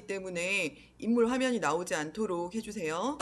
때문에 인물 화면이 나오지 않도록 해주세요.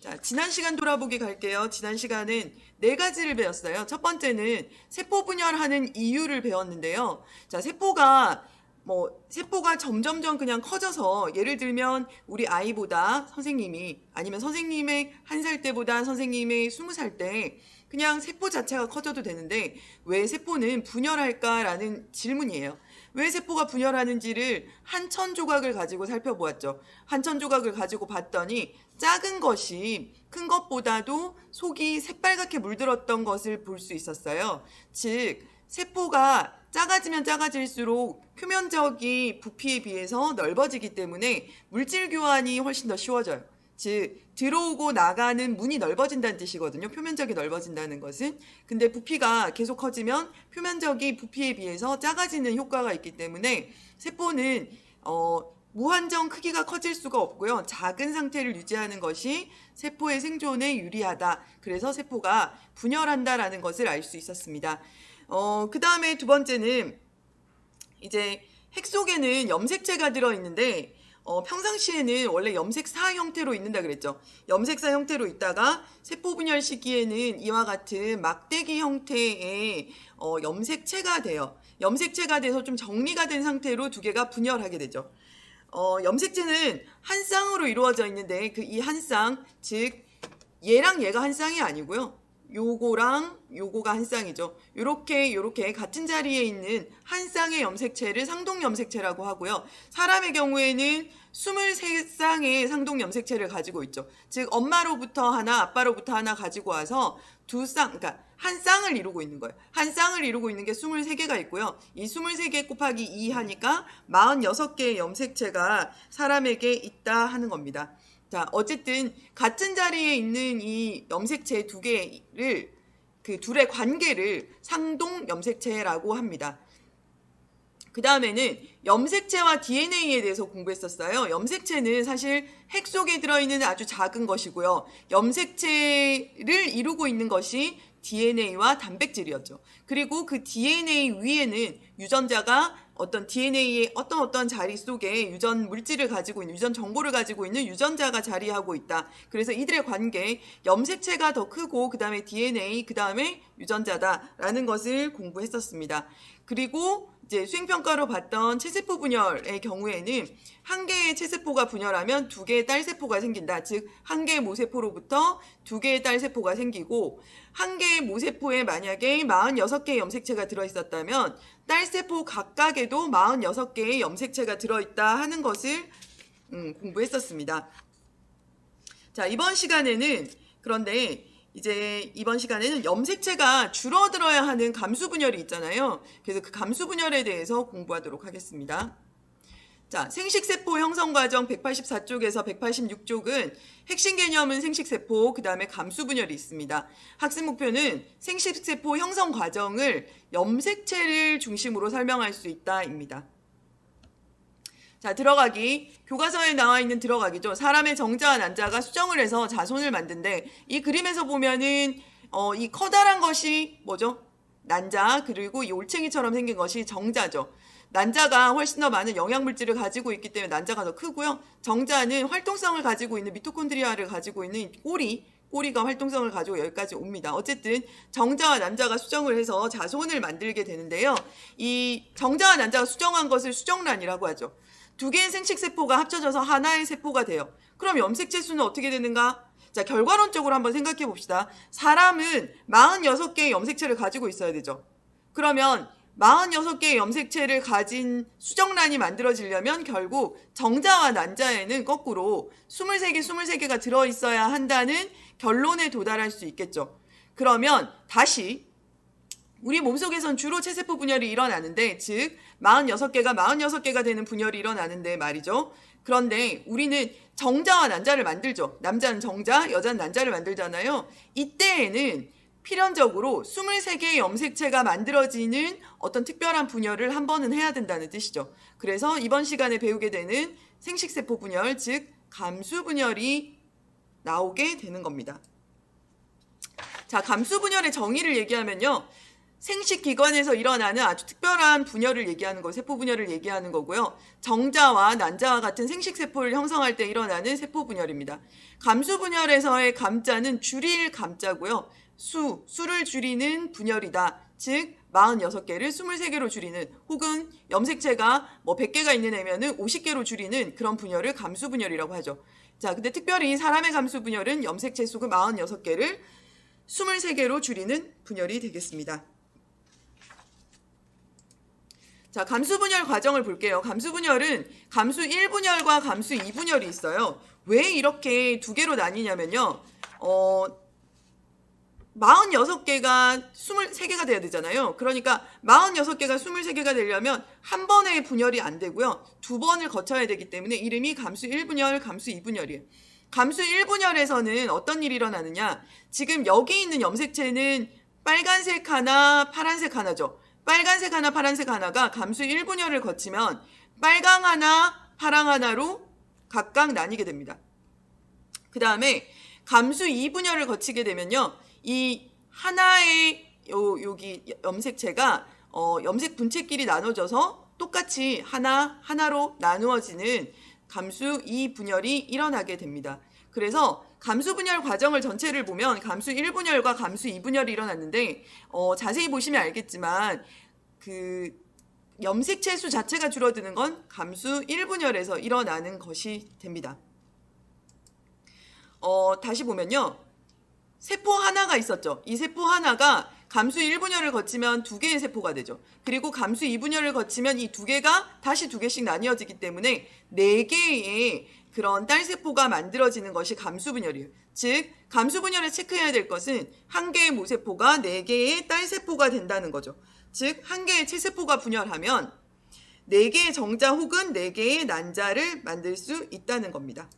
자, 지난 시간 돌아보기 갈게요. 지난 시간은 네 가지를 배웠어요. 첫 번째는 세포 분열하는 이유를 배웠는데요. 자, 세포가 뭐 세포가 점점점 그냥 커져서 예를 들면 우리 아이보다 선생님이 아니면 선생님의 한 살 때보다 선생님의 스무 살 때 그냥 세포 자체가 커져도 되는데 왜 세포는 분열할까라는 질문이에요. 왜 세포가 분열하는지를 한 천 조각을 가지고 살펴보았죠. 한 천 조각을 가지고 봤더니 작은 것이 큰 것보다도 속이 새빨갛게 물들었던 것을 볼 수 있었어요. 즉, 세포가 작아지면 작아질수록 표면적이 부피에 비해서 넓어지기 때문에 물질 교환이 훨씬 더 쉬워져요. 즉 들어오고 나가는 문이 넓어진다는 뜻이거든요. 표면적이 넓어진다는 것은. 근데 부피가 계속 커지면 표면적이 부피에 비해서 작아지는 효과가 있기 때문에 세포는 어, 무한정 크기가 커질 수가 없고요. 작은 상태를 유지하는 것이 세포의 생존에 유리하다. 그래서 세포가 분열한다라는 것을 알 수 있었습니다. 어, 그 다음에 두 번째는 이제 핵 속에는 염색체가 들어있는데 어, 평상시에는 원래 염색사 형태로 있는다 그랬죠. 염색사 형태로 있다가 세포 분열 시기에는 이와 같은 막대기 형태의 어, 염색체가 돼요. 염색체가 돼서 좀 정리가 된 상태로 두 개가 분열하게 되죠. 어, 염색체는 한 쌍으로 이루어져 있는데 그 이 한 쌍, 즉 얘랑 얘가 한 쌍이 아니고요. 요거랑 요거가 한 쌍이죠. 요렇게 요렇게 같은 자리에 있는 한 쌍의 염색체를 상동 염색체라고 하고요. 사람의 경우에는 23쌍의 상동 염색체를 가지고 있죠. 즉 엄마로부터 하나, 아빠로부터 하나 가지고 와서 두 쌍, 그러니까 한 쌍을 이루고 있는 거예요. 한 쌍을 이루고 있는 게 23개가 있고요. 이 23개 곱하기 2 하니까 46개의 염색체가 사람에게 있다 하는 겁니다. 자, 어쨌든 같은 자리에 있는 이 염색체 두 개를 그 둘의 관계를 상동 염색체라고 합니다. 그 다음에는 염색체와 DNA에 대해서 공부했었어요. 염색체는 사실 핵 속에 들어있는 아주 작은 것이고요. 염색체를 이루고 있는 것이 DNA와 단백질이었죠. 그리고 그 DNA 위에는 유전자가 어떤 DNA의 어떤 어떤 자리 속에 유전 물질을 가지고 있는 유전 정보를 가지고 있는 유전자가 자리하고 있다. 그래서 이들의 관계 염색체가 더 크고 그 다음에 DNA 그 다음에 유전자다라는 것을 공부했었습니다. 그리고 이제 수행평가로 봤던 체세포 분열의 경우에는 한 개의 체세포가 분열하면 두 개의 딸세포가 생긴다. 즉, 한 개의 모세포로부터 두 개의 딸세포가 생기고, 한 개의 모세포에 만약에 46개의 염색체가 들어있었다면, 딸세포 각각에도 46개의 염색체가 들어있다 하는 것을 음, 공부했었습니다. 자, 이번 시간에는 그런데 이제 이번 시간에는 염색체가 줄어들어야 하는 감수 분열이 있잖아요. 그래서 그 감수 분열에 대해서 공부하도록 하겠습니다. 자, 생식세포 형성 과정 184쪽에서 186쪽은 핵심 개념은 생식세포, 그 다음에 감수 분열이 있습니다. 학습 목표는 생식세포 형성 과정을 염색체를 중심으로 설명할 수 있다입니다. 자, 들어가기. 교과서에 나와 있는 들어가기죠. 사람의 정자와 난자가 수정을 해서 자손을 만든데 이 그림에서 보면은 어, 이 커다란 것이 뭐죠? 난자 그리고 이 올챙이처럼 생긴 것이 정자죠. 난자가 훨씬 더 많은 영양물질을 가지고 있기 때문에 난자가 더 크고요. 정자는 활동성을 가지고 있는 미토콘드리아를 가지고 있는 꼬리, 꼬리가 활동성을 가지고 여기까지 옵니다. 어쨌든 정자와 난자가 수정을 해서 자손을 만들게 되는데요. 이 정자와 난자가 수정한 것을 수정란이라고 하죠. 두 개의 생식세포가 합쳐져서 하나의 세포가 돼요. 그럼 염색체 수는 어떻게 되는가? 자, 결과론적으로 한번 생각해 봅시다. 사람은 46개의 염색체를 가지고 있어야 되죠. 그러면 46개의 염색체를 가진 수정란이 만들어지려면 결국 정자와 난자에는 거꾸로 23개, 23개가 들어있어야 한다는 결론에 도달할 수 있겠죠. 그러면 다시 우리 몸속에선 주로 체세포 분열이 일어나는데, 즉, 46개가 46개가 되는 분열이 일어나는데 말이죠. 그런데 우리는 정자와 난자를 만들죠. 남자는 정자, 여자는 난자를 만들잖아요. 이때에는 필연적으로 23개의 염색체가 만들어지는 어떤 특별한 분열을 한 번은 해야 된다는 뜻이죠. 그래서 이번 시간에 배우게 되는 생식세포 분열, 즉, 감수 분열이 나오게 되는 겁니다. 자, 감수 분열의 정의를 얘기하면요. 생식 기관에서 일어나는 아주 특별한 분열을 얘기하는 거, 세포 분열을 얘기하는 거고요. 정자와 난자와 같은 생식 세포를 형성할 때 일어나는 세포 분열입니다. 감수 분열에서의 감자는 줄일 감자고요. 수, 수를 줄이는 분열이다. 즉 46개를 23개로 줄이는 혹은 염색체가 뭐 100개가 있는 애면은 50개로 줄이는 그런 분열을 감수 분열이라고 하죠. 자, 근데 특별히 사람의 감수 분열은 염색체 수가 46개를 23개로 줄이는 분열이 되겠습니다. 자, 감수 분열 과정을 볼게요. 감수 분열은 감수 1분열과 감수 2분열이 있어요. 왜 이렇게 두 개로 나뉘냐면요. 어, 46개가 23개가 돼야 되잖아요. 그러니까 46개가 23개가 되려면 한 번에 분열이 안 되고요. 두 번을 거쳐야 되기 때문에 이름이 감수 1분열, 감수 2분열이에요. 감수 1분열에서는 어떤 일이 일어나느냐? 지금 여기 있는 염색체는 빨간색 하나, 파란색 하나죠. 빨간색 하나, 파란색 하나가 감수 1분열을 거치면 빨강 하나, 파랑 하나로 각각 나뉘게 됩니다. 그 다음에 감수 2분열을 거치게 되면요. 이 하나의 요, 여기 염색체가 어, 염색 분체끼리 나눠져서 똑같이 하나 하나로 나누어지는 감수 2분열이 일어나게 됩니다. 그래서 감수 분열 과정을 전체를 보면 감수 1분열과 감수 2분열이 일어났는데 어, 자세히 보시면 알겠지만 그 염색체 수 자체가 줄어드는 건 감수 1분열에서 일어나는 것이 됩니다. 어, 다시 보면요. 세포 하나가 있었죠. 이 세포 하나가 감수 1분열을 거치면 두 개의 세포가 되죠. 그리고 감수 2분열을 거치면 이 두 개가 다시 두 개씩 나뉘어지기 때문에 네 개의 그런 딸 세포가 만들어지는 것이 감수 분열이에요. 즉 감수 분열을 체크해야 될 것은 한 개의 모세포가 네 개의 딸 세포가 된다는 거죠. 즉 한 개의 체세포가 분열하면 네 개의 정자 혹은 네 개의 난자를 만들 수 있다는 겁니다.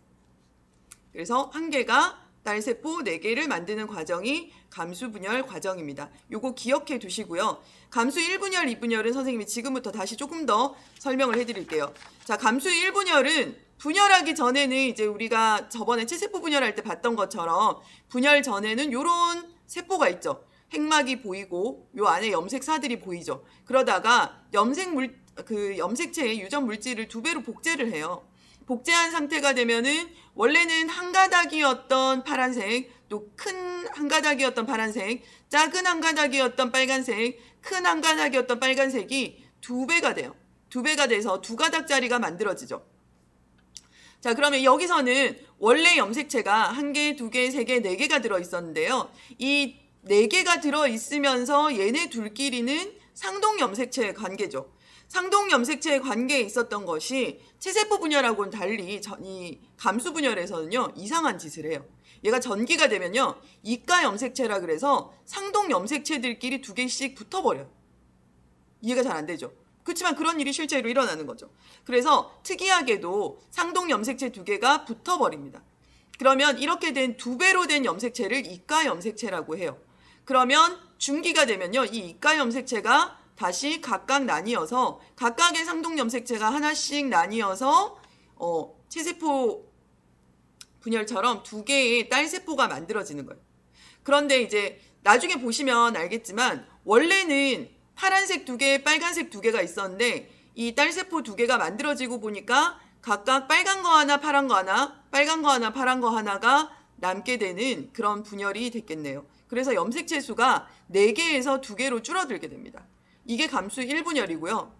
그래서 한 개가 딸세포 4개를 만드는 과정이 감수 분열 과정입니다. 요거 기억해 두시고요. 감수 1분열, 2분열은 선생님이 지금부터 다시 조금 더 설명을 해 드릴게요. 자, 감수 1분열은 분열하기 전에는 이제 우리가 저번에 체세포 분열할 때 봤던 것처럼 분열 전에는 요런 세포가 있죠. 핵막이 보이고 요 안에 염색사들이 보이죠. 그러다가 염색 물, 그 염색체의 유전 물질을 두 배로 복제를 해요. 복제한 상태가 되면은 원래는 한 가닥이었던 파란색, 또 큰 한 가닥이었던 파란색, 작은 한 가닥이었던 빨간색, 큰 한 가닥이었던 빨간색이 두 배가 돼요. 두 배가 돼서 두 가닥짜리가 만들어지죠. 자, 그러면 여기서는 원래 염색체가 한 개, 두 개, 세 개, 네 개가 들어 있었는데요. 이 네 개가 들어 있으면서 얘네 둘끼리는 상동 염색체의 관계죠. 상동 염색체의 관계에 있었던 것이 체세포 분열하고는 달리 전- 이 감수 분열에서는요 이상한 짓을 해요. 얘가 전기가 되면요 이가 염색체라 그래서 상동 염색체들끼리 두 개씩 붙어버려요. 이해가 잘 안 되죠. 그렇지만 그런 일이 실제로 일어나는 거죠. 그래서 특이하게도 상동 염색체 두 개가 붙어버립니다. 그러면 이렇게 된 두 배로 된 염색체를 이가 염색체라고 해요. 그러면 중기가 되면요 이 이가 염색체가 다시 각각 나뉘어서 각각의 상동 염색체가 하나씩 나뉘어서 어, 체세포 분열처럼 두 개의 딸 세포가 만들어지는 거예요. 그런데 이제 나중에 보시면 알겠지만 원래는 파란색 두 개, 빨간색 두 개가 있었는데 이 딸 세포 두 개가 만들어지고 보니까 각각 빨간 거 하나, 파란 거 하나, 빨간 거 하나, 파란 거 하나가 남게 되는 그런 분열이 됐겠네요. 그래서 염색체 수가 4개에서 2개로 줄어들게 됩니다. 이게 감수 1분열이고요.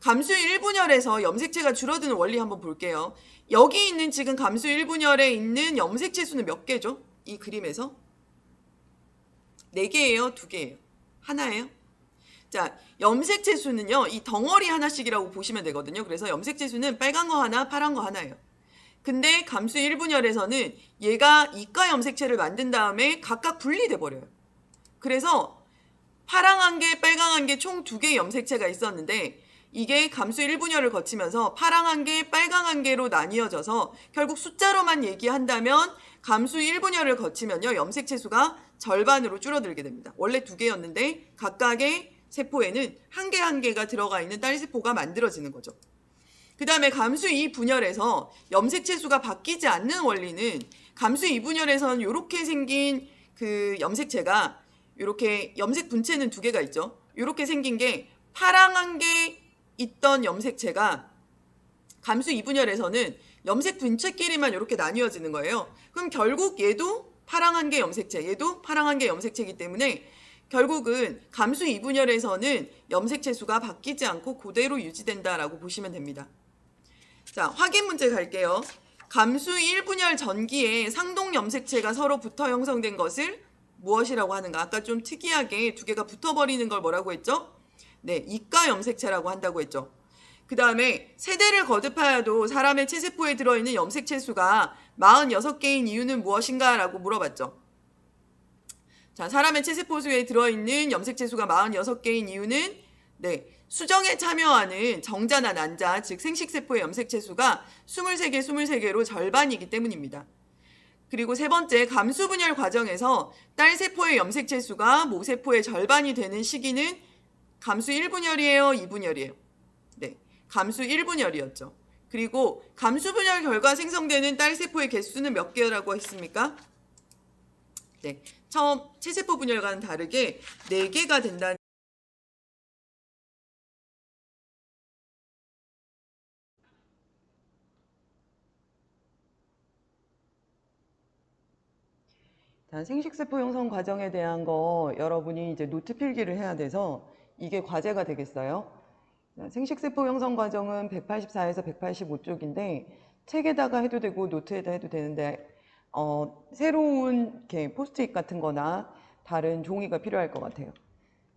감수 1분열에서 염색체가 줄어드는 원리 한번 볼게요. 여기 있는 지금 감수 1분열에 있는 염색체 수는 몇 개죠? 이 그림에서? 4개예요? 2개예요? 하나예요? 자, 염색체 수는요. 이 덩어리 하나씩이라고 보시면 되거든요. 그래서 염색체 수는 빨간 거 하나, 파란 거 하나예요. 근데 감수 1분열에서는 얘가 이가 염색체를 만든 다음에 각각 분리돼 버려요. 그래서 파랑 한 개, 빨강 한 개 총 두 개의 염색체가 있었는데 이게 감수 1분열을 거치면서 파랑 한 개, 빨강 한 개로 나뉘어져서 결국 숫자로만 얘기한다면 감수 1분열을 거치면요. 염색체 수가 절반으로 줄어들게 됩니다. 원래 두 개였는데 각각의 세포에는 한 개 한 개가 들어가 있는 딸 세포가 만들어지는 거죠. 그 다음에 감수 2분열에서 염색체 수가 바뀌지 않는 원리는 감수 2분열에서는 이렇게 생긴 그 염색체가 이렇게 염색 분체는 두 개가 있죠. 이렇게 생긴 게 파랑한 게 있던 염색체가 감수 이분열에서는 염색 분체끼리만 이렇게 나뉘어지는 거예요. 그럼 결국 얘도 파랑한 게 염색체, 얘도 파랑한 게 염색체이기 때문에 결국은 감수 이분열에서는 염색체 수가 바뀌지 않고 그대로 유지된다라고 보시면 됩니다. 자, 확인 문제 갈게요. 감수 1분열 전기에 상동 염색체가 서로 붙어 형성된 것을 무엇이라고 하는가? 아까 좀 특이하게 두 개가 붙어버리는 걸 뭐라고 했죠? 네, 이가 염색체라고 한다고 했죠. 그 다음에 세대를 거듭하여도 사람의 체세포에 들어있는 염색체 수가 46개인 이유는 무엇인가? 라고 물어봤죠. 자, 사람의 체세포수에 들어있는 염색체 수가 46개인 이유는 네, 수정에 참여하는 정자나 난자, 즉 생식세포의 염색체 수가 23개, 23개로 절반이기 때문입니다. 그리고 세 번째, 감수 분열 과정에서 딸 세포의 염색체 수가 모세포의 절반이 되는 시기는 감수 1분열이에요, 2분열이에요. 네, 감수 1분열이었죠. 그리고 감수 분열 결과 생성되는 딸 세포의 개수는 몇 개라고 했습니까? 네, 처음 체세포 분열과는 다르게 4개가 된다는 자, 생식세포 형성 과정에 대한 거 여러분이 이제 노트 필기를 해야 돼서 이게 과제가 되겠어요. 자, 생식세포 형성 과정은 184에서 185쪽인데 책에다가 해도 되고 노트에다 해도 되는데 어, 새로운 이렇게 포스트잇 같은 거나 다른 종이가 필요할 것 같아요.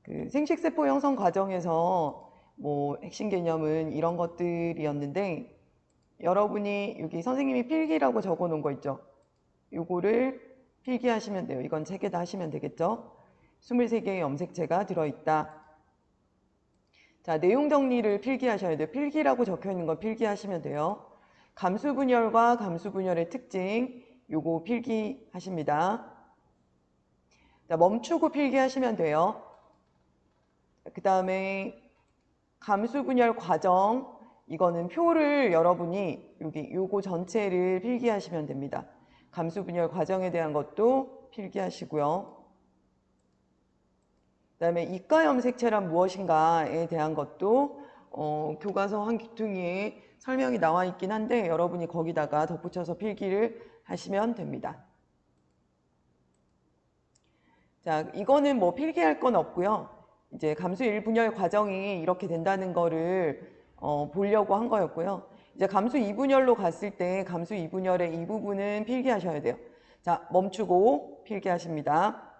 그 생식세포 형성 과정에서 뭐 핵심 개념은 이런 것들이었는데 여러분이 여기 선생님이 필기라고 적어 놓은 거 있죠? 요거를 필기하시면 돼요. 이건 책에다 하시면 되겠죠? 23개의 염색체가 들어있다. 자, 내용 정리를 필기하셔야 돼요. 필기라고 적혀 있는 거 필기하시면 돼요. 감수분열과 감수분열의 특징, 요거 필기하십니다. 자, 멈추고 필기하시면 돼요. 그 다음에 감수분열 과정, 이거는 표를 여러분이 여기 요거 전체를 필기하시면 됩니다. 감수분열 과정에 대한 것도 필기하시고요. 그 다음에 이가 염색체란 무엇인가에 대한 것도 어, 교과서 한 귀퉁이에 설명이 나와 있긴 한데 여러분이 거기다가 덧붙여서 필기를 하시면 됩니다. 자, 이거는 뭐 필기할 건 없고요. 이제 감수 1분열 과정이 이렇게 된다는 거를 어, 보려고 한 거였고요. 이제 감수 2분열로 갔을 때 감수 2분열의 이 부분은 필기하셔야 돼요. 자, 멈추고 필기하십니다.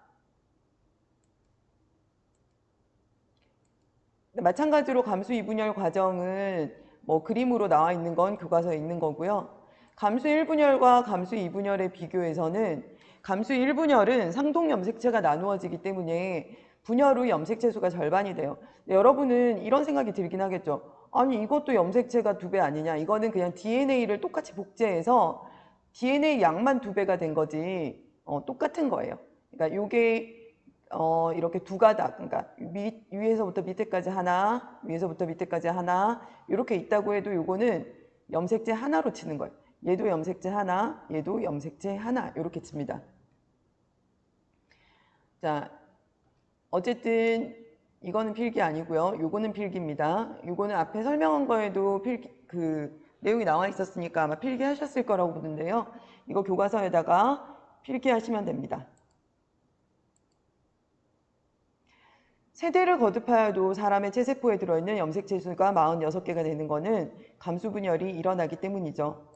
마찬가지로 감수 2분열 과정은 뭐 그림으로 나와 있는 건 교과서에 있는 거고요. 감수 1분열과 감수 2분열의 비교에서는 감수 1분열은 상동 염색체가 나누어지기 때문에 분열 후 염색체 수가 절반이 돼요. 여러분은 이런 생각이 들긴 하겠죠. 아니 이것도 염색체가 두 배 아니냐. 이거는 그냥 DNA를 똑같이 복제해서 DNA 양만 두 배가 된 거지 어, 똑같은 거예요. 그러니까 요게 어, 이렇게 두 가닥, 그러니까 밑, 위에서부터 밑에까지 하나, 위에서부터 밑에까지 하나 이렇게 있다고 해도 요거는 염색체 하나로 치는 거예요. 얘도 염색체 하나, 얘도 염색체 하나 이렇게 칩니다. 자, 어쨌든 이거는 필기 아니고요. 요거는 필기입니다. 요거는 앞에 설명한 거에도 필기 그 내용이 나와 있었으니까 아마 필기하셨을 거라고 보는데요. 이거 교과서에다가 필기하시면 됩니다. 세대를 거듭하여도 사람의 체세포에 들어있는 염색체 수가 46개가 되는 것은 감수분열이 일어나기 때문이죠.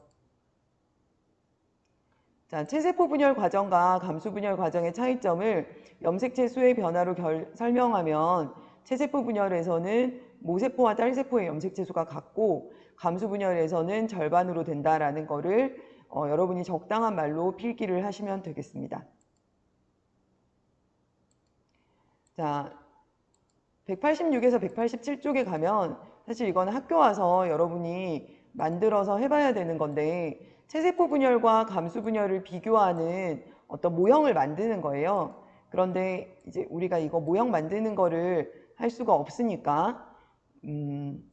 자, 체세포 분열 과정과 감수 분열 과정의 차이점을 염색체 수의 변화로 결, 설명하면 체세포 분열에서는 모세포와 딸세포의 염색체 수가 같고 감수 분열에서는 절반으로 된다라는 거를 어, 여러분이 적당한 말로 필기를 하시면 되겠습니다. 자, 186에서 187쪽에 가면 사실 이건 학교 와서 여러분이 만들어서 해봐야 되는 건데 체세포 분열과 감수 분열을 비교하는 어떤 모형을 만드는 거예요. 그런데 이제 우리가 이거 모형 만드는 거를 할 수가 없으니까 음,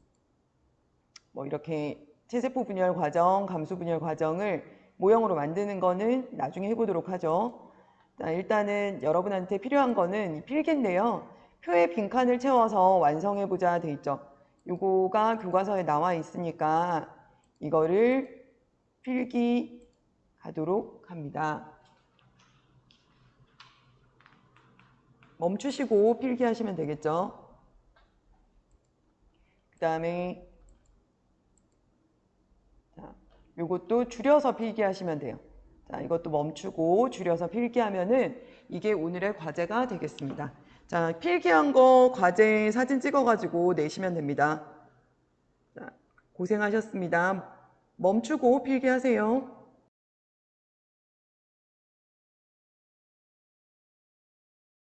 뭐 이렇게 체세포 분열 과정, 감수 분열 과정을 모형으로 만드는 거는 나중에 해보도록 하죠. 자, 일단은 여러분한테 필요한 거는 이 필기인데요. 표에 빈칸을 채워서 완성해 보자 돼 있죠. 요거가 교과서에 나와 있으니까 이거를 필기하도록 합니다. 멈추시고 필기하시면 되겠죠. 그 다음에 자, 요것도 줄여서 필기하시면 돼요. 자, 이것도 멈추고 줄여서 필기하면은 이게 오늘의 과제가 되겠습니다. 자, 필기한 거 과제 사진 찍어가지고 내시면 됩니다. 자, 고생하셨습니다. 멈추고 필기하세요.